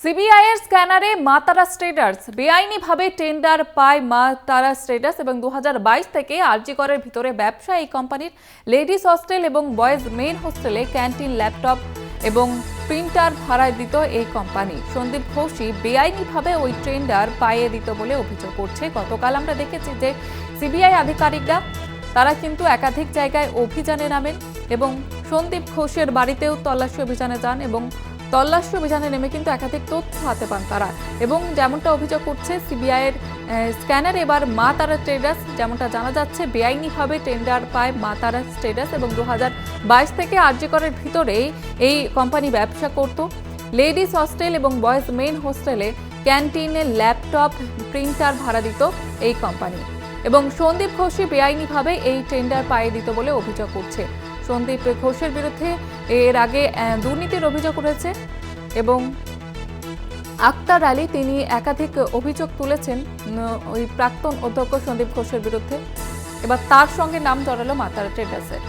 CBI এর স্ক্যানারে মা তারা স্টেটাস বেআইনিভাবে টেন্ডার পায় মা তারা স্টেটাস এবং দু হাজার বাইশ থেকে আরজিকরের ভিতরে ব্যবসা এই কোম্পানির লেডিস হস্টেল এবং বয়েজ মেন হোস্টেলে ক্যান্টিন, ল্যাপটপ এবং প্রিন্টার ভাড়ায় দিত এই কোম্পানি। সন্দীপ ঘোষই বেআইনিভাবে ওই টেন্ডার পাইয়ে দিত বলে অভিযোগ করছে। গতকাল আমরা দেখেছি যে সিবিআই আধিকারিকরা, তারা কিন্তু একাধিক জায়গায় অভিযানে নামেন এবং সন্দীপ ঘোষের বাড়িতেও তল্লাশি অভিযানে যান এবং তল্লাশি অভিযানে নেমে কিন্তু একাধিক তথ্য হাতে পান তারা। এবং যেমনটা অভিযোগ করছে সিবিআই এর স্ক্যানার এবার মা তারা ট্রেডার্স যেমনটা জানা যাচ্ছে, বেআইনিভাবে টেন্ডার পায় মা তারা ট্রেডার্স এবং দু বাইশ থেকে আর্যকরের ভিতরেই এই কোম্পানি ব্যবসা করত। লেডিস হস্টেল এবং বয়েজ মেন হোস্টেলে ক্যান্টিনে ল্যাপটপ, প্রিন্টার ভাড়া দিত এই কোম্পানি। এবং সন্দীপ ঘোষই বেআইনিভাবে এই টেন্ডার পায়ে দিত বলে অভিযোগ করছে সন্দীপ ঘোষের বিরুদ্ধে এর আগে দুর্নীতির অভিযোগ উঠেছে এবং আক্তার আলী তিনি একাধিক অভিযোগ তুলেছেন ওই প্রাক্তন অধ্যক্ষ সন্দীপ ঘোষের বিরুদ্ধে। এবার তার সঙ্গে নাম জড়ালো মাতারা ট্রেডার্সের।